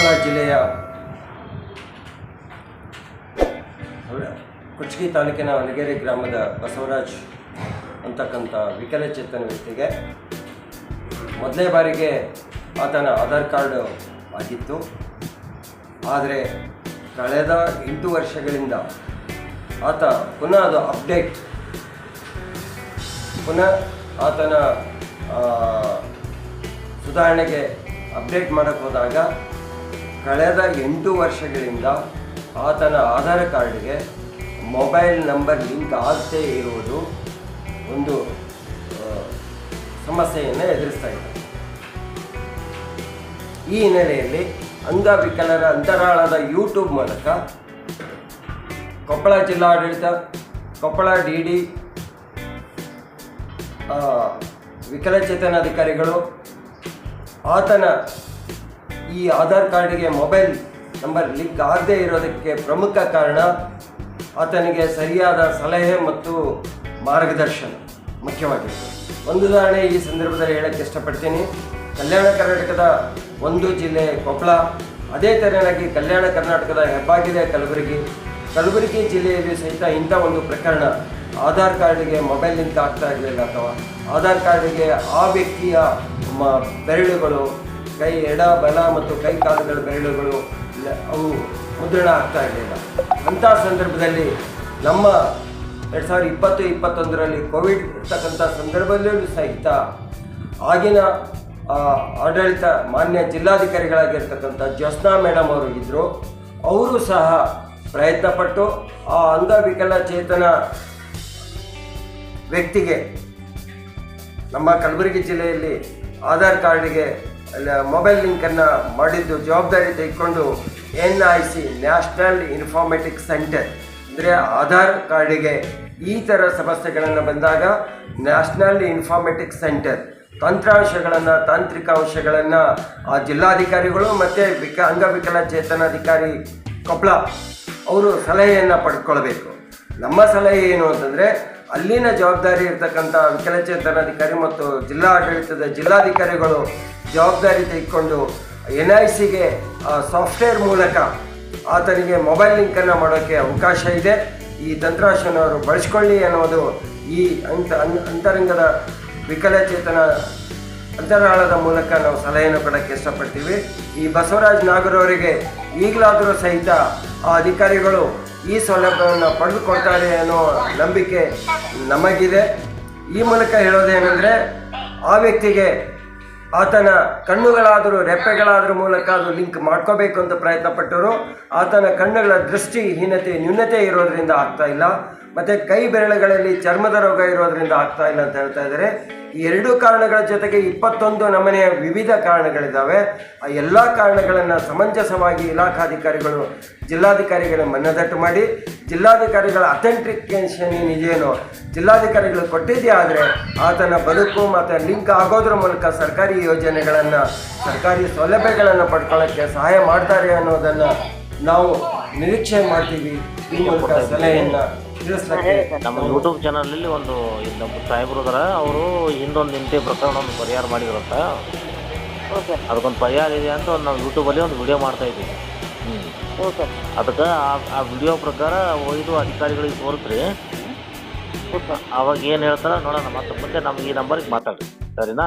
ಕೊಪ್ಪಳ ಜಿಲ್ಲೆಯ ಕುಚ್ಚಗಿ ತಾಲೂಕಿನ ಹೊಲಗೇರಿ ಗ್ರಾಮದ ಬಸವರಾಜ್ ಅಂತಕ್ಕಂಥ ವಿಕಲಚೇತನ ವ್ಯಕ್ತಿಗೆ ಮೊದಲನೇ ಬಾರಿಗೆ ಆತನ ಆಧಾರ್ ಕಾರ್ಡ್ ಆಗಿತ್ತು. ಆದರೆ ಕಳೆದ ಎಂಟು ವರ್ಷಗಳಿಂದ ಆತ ಪುನಃ ಅದು ಅಪ್ಡೇಟ್, ಪುನಃ ಆತನ ಸುಧಾರಣೆಗೆ ಅಪ್ಡೇಟ್ ಮಾಡೋಕ್ಕೆ ಹೋದಾಗ ಕಳೆದ ಎಂಟು ವರ್ಷಗಳಿಂದ ಆತನ ಆಧಾರ್ ಕಾರ್ಡ್ಗೆ ಮೊಬೈಲ್ ನಂಬರ್ ಲಿಂಕ್ ಆಗದೇ ಇರುವುದು ಒಂದು ಸಮಸ್ಯೆಯನ್ನು ಎದುರಿಸ್ತಾ ಇದೆ. ಈ ಹಿನ್ನೆಲೆಯಲ್ಲಿ ಅಂಗವಿಕಲರ ಅಂತರಾಳದ ಯೂಟ್ಯೂಬ್ ಮೂಲಕ ಕೊಪ್ಪಳ ಜಿಲ್ಲಾಡಳಿತ, ಕೊಪ್ಪಳ ಡಿ ಡಿ ವಿಕಲಚೇತನಾಧಿಕಾರಿಗಳು ಆತನ ಈ ಆಧಾರ್ ಕಾರ್ಡಿಗೆ ಮೊಬೈಲ್ ನಂಬರ್ ಲಿಂಕ್ ಆಗದೇ ಇರೋದಕ್ಕೆ ಪ್ರಮುಖ ಕಾರಣ ಆತನಿಗೆ ಸರಿಯಾದ ಸಲಹೆ ಮತ್ತು ಮಾರ್ಗದರ್ಶನ ಮುಖ್ಯವಾಗಿತ್ತು. ಒಂದು ಉದಾಹರಣೆ ಈ ಸಂದರ್ಭದಲ್ಲಿ ಹೇಳಕ್ಕೆ ಇಷ್ಟಪಡ್ತೀನಿ. ಕಲ್ಯಾಣ ಕರ್ನಾಟಕದ ಒಂದು ಜಿಲ್ಲೆ ಕೊಪ್ಪಳ. ಅದೇ ತೆರನಾಗಿ ಕಲ್ಯಾಣ ಕರ್ನಾಟಕದ ಹೆಬ್ಬಾಗಿದೆ ಕಲಬುರಗಿ. ಕಲಬುರಗಿ ಜಿಲ್ಲೆಯಲ್ಲಿ ಸಹಿತ ಇಂಥ ಒಂದು ಪ್ರಕರಣ ಆಧಾರ್ ಕಾರ್ಡಿಗೆ ಮೊಬೈಲ್ ಲಿಂಕ್ ಆಗ್ತಾ ಇರಲಿಲ್ಲ ಅಥವಾ ಆಧಾರ್ ಕಾರ್ಡಿಗೆ ಆ ವ್ಯಕ್ತಿಯ ಬೆರಳುಗಳು ಕೈ ಎಡ, ಬಲ ಮತ್ತು ಕೈ ಕಾಲುಗಳ ಬೆರಳುಗಳು ಅವು ಮುದ್ರಣ ಆಗ್ತಾ ಇರಲಿಲ್ಲ ಅಂಥ ಸಂದರ್ಭದಲ್ಲಿ ನಮ್ಮ ಎರಡು ಸಾವಿರದ ಇಪ್ಪತ್ತು, ಇಪ್ಪತ್ತೊಂದರಲ್ಲಿ ಕೋವಿಡ್ ಇರ್ತಕ್ಕಂಥ ಸಂದರ್ಭದಲ್ಲೂ ಸಹಿತ ಆಗಿನ ಆಡಳಿತ ಮಾನ್ಯ ಜಿಲ್ಲಾಧಿಕಾರಿಗಳಾಗಿರ್ತಕ್ಕಂಥ ಜ್ಯೋತ್ಸ್ನಾ ಮೇಡಮ್ ಅವರು ಇದ್ದರು ಅವರು ಸಹ ಪ್ರಯತ್ನಪಟ್ಟು ಆ ಅಂಗವಿಕಲಚೇತನ ವ್ಯಕ್ತಿಗೆ ನಮ್ಮ ಕಲಬುರಗಿ ಜಿಲ್ಲೆಯಲ್ಲಿ ಆಧಾರ್ ಕಾರ್ಡಿಗೆ ಮೊಬೈಲ್ ಲಿಂಕನ್ನು ಮಾಡಿದ್ದು ಜವಾಬ್ದಾರಿ ತೆಗೆದುಕೊಂಡು N I C national informatic centre Aadhaar Aadhaar ಕಾರ್ಡಿಗೆ ಈ ಥರ ಸಮಸ್ಯೆಗಳನ್ನು ಬಂದಾಗ ನ್ಯಾಷನಲ್ ಇನ್ಫಾರ್ಮೆಟಿಕ್ ಸೆಂಟರ್ ತಂತ್ರಾಂಶಗಳನ್ನು, ತಾಂತ್ರಿಕ ಅಂಶಗಳನ್ನು ಆ ಜಿಲ್ಲಾಧಿಕಾರಿಗಳು ಮತ್ತು ವಿಕ ಅಂಗವಿಕಲಚೇತನಾಧಿಕಾರಿ ಕೊಪ್ಪಳ ಅವರು ಸಲಹೆಯನ್ನು ಪಡ್ಕೊಳ್ಬೇಕು. ನಮ್ಮ ಸಲಹೆ ಏನು ಅಂತಂದರೆ ಅಲ್ಲಿನ ಜವಾಬ್ದಾರಿ ಇರ್ತಕ್ಕಂಥ ವಿಕಲಚೇತನಾಧಿಕಾರಿ ಮತ್ತು ಜಿಲ್ಲಾ ಆಡಳಿತದ ಜಿಲ್ಲಾಧಿಕಾರಿಗಳು ಜವಾಬ್ದಾರಿ ತೆಗೆದುಕೊಂಡು ಎನ್ ಐ ಸಿಗೆ ಸಾಫ್ಟ್ವೇರ್ ಮೂಲಕ ಆತನಿಗೆ ಮೊಬೈಲ್ ಲಿಂಕನ್ನು ಮಾಡೋಕ್ಕೆ ಅವಕಾಶ ಇದೆ. ಈ ತಂತ್ರಾಶನವರು ಬಳಸ್ಕೊಳ್ಳಿ ಅನ್ನೋದು ಈ ಅಂತ ಅಂತರಂಗದ ವಿಕಲಚೇತನ ಅಂತರಾಳದ ಮೂಲಕ ನಾವು ಸಲಹೆಯನ್ನು ಕೊಡೋಕ್ಕೆ ಇಷ್ಟಪಡ್ತೀವಿ. ಈ ಬಸವರಾಜ್ ನಾಗರವರಿಗೆ ಈಗಲಾದರೂ ಸಹಿತ ಆ ಅಧಿಕಾರಿಗಳು ಈ ಸೌಲಭ್ಯವನ್ನು ಪಡೆದುಕೊಳ್ತಾರೆ ಅನ್ನೋ ನಂಬಿಕೆ ನಮಗಿದೆ. ಈ ಮೂಲಕ ಹೇಳೋದೇನೆಂದರೆ ಆ ವ್ಯಕ್ತಿಗೆ ಆತನ ಕಣ್ಣುಗಳಾದರೂ ರೆಪ್ಪೆಗಳಾದರೂ ಮೂಲಕ ಅದು ಲಿಂಕ್ ಮಾಡ್ಕೋಬೇಕು ಅಂತ ಪ್ರಯತ್ನ ಪಟ್ಟರು ಆತನ ಕಣ್ಣುಗಳ ದೃಷ್ಟಿಹೀನತೆ, ನ್ಯೂನತೆ ಇರೋದರಿಂದ ಆಗ್ತಾ ಇಲ್ಲ, ಮತ್ತು ಕೈ ಬೆರಳುಗಳಲ್ಲಿ ಚರ್ಮದ ರೋಗ ಇರೋದರಿಂದ ಆಗ್ತಾ ಇಲ್ಲ ಅಂತ ಹೇಳ್ತಾ ಇದ್ದಾರೆ. ಎರಡೂ ಕಾರಣಗಳ ಜೊತೆಗೆ ಇಪ್ಪತ್ತೊಂದು ನಮನೆಯ ವಿವಿಧ ಕಾರಣಗಳಿದ್ದಾವೆ. ಆ ಎಲ್ಲ ಕಾರಣಗಳನ್ನು ಸಮಂಜಸವಾಗಿ ಇಲಾಖಾಧಿಕಾರಿಗಳು, ಜಿಲ್ಲಾಧಿಕಾರಿಗಳ ಮನದಟ್ಟು ಮಾಡಿ, ಜಿಲ್ಲಾಧಿಕಾರಿಗಳ ಅಥೆಂಟಿಕೇಶನ್ ಏನಿದೆಯೇನೋ ಜಿಲ್ಲಾಧಿಕಾರಿಗಳು ಕೊಟ್ಟಿದ್ದೇ ಆದರೆ ಆತನ ಬದುಕು ಮತ್ತು ಲಿಂಕ್ ಆಗೋದ್ರ ಮೂಲಕ ಸರ್ಕಾರಿ ಯೋಜನೆಗಳನ್ನು, ಸರ್ಕಾರಿ ಸೌಲಭ್ಯಗಳನ್ನು ಪಡ್ಕೊಳ್ಳೋಕ್ಕೆ ಸಹಾಯ ಮಾಡ್ತಾರೆ ಅನ್ನೋದನ್ನು ನಾವು ನಿರೀಕ್ಷೆ ಮಾಡ್ತೀವಿ ಈ ಮೂಲಕ ಸಲಹೆಯನ್ನು ತಿಳಿಸ್ಲಿಕ್ಕೆ ನಮ್ಮ ಯೂಟ್ಯೂಬ್ ಚಾನಲಲ್ಲಿ ಒಂದು ನಮ್ಮ ಸಾಹೇಬರು ಅದಾರ ಅವರು ಹಿಂದೊಂದು ನಿಂತೆ ಪ್ರಕರಣ ಒಂದು ಪರಿಹಾರ ಮಾಡಿದ್ರಂತ ಓಕೆ ಅದಕ್ಕೊಂದು ಪರಿಹಾರ ಇದೆ ಅಂತ ಒಂದು ನಾವು ಯೂಟ್ಯೂಬಲ್ಲಿ ಒಂದು ವಿಡಿಯೋ ಮಾಡ್ತಾ ಇದ್ದೀವಿ. ಅದಕ್ಕೆ ಆ ವಿಡಿಯೋ ಪ್ರಕಾರ ಒಯ್ದು ಅಧಿಕಾರಿಗಳಿಗೆ ತೋರಿಸ್ರಿ. ಓಕೆ ಅವಾಗ ಏನು ಹೇಳ್ತಾರ ನೋಡೋಣ ಮತ್ತೆ ಮುಂದೆ ನಮ್ಗೆ ಈ ನಂಬರ್ಗೆ ಮಾತಾಡ್ರಿ. ಸರಿನಾ?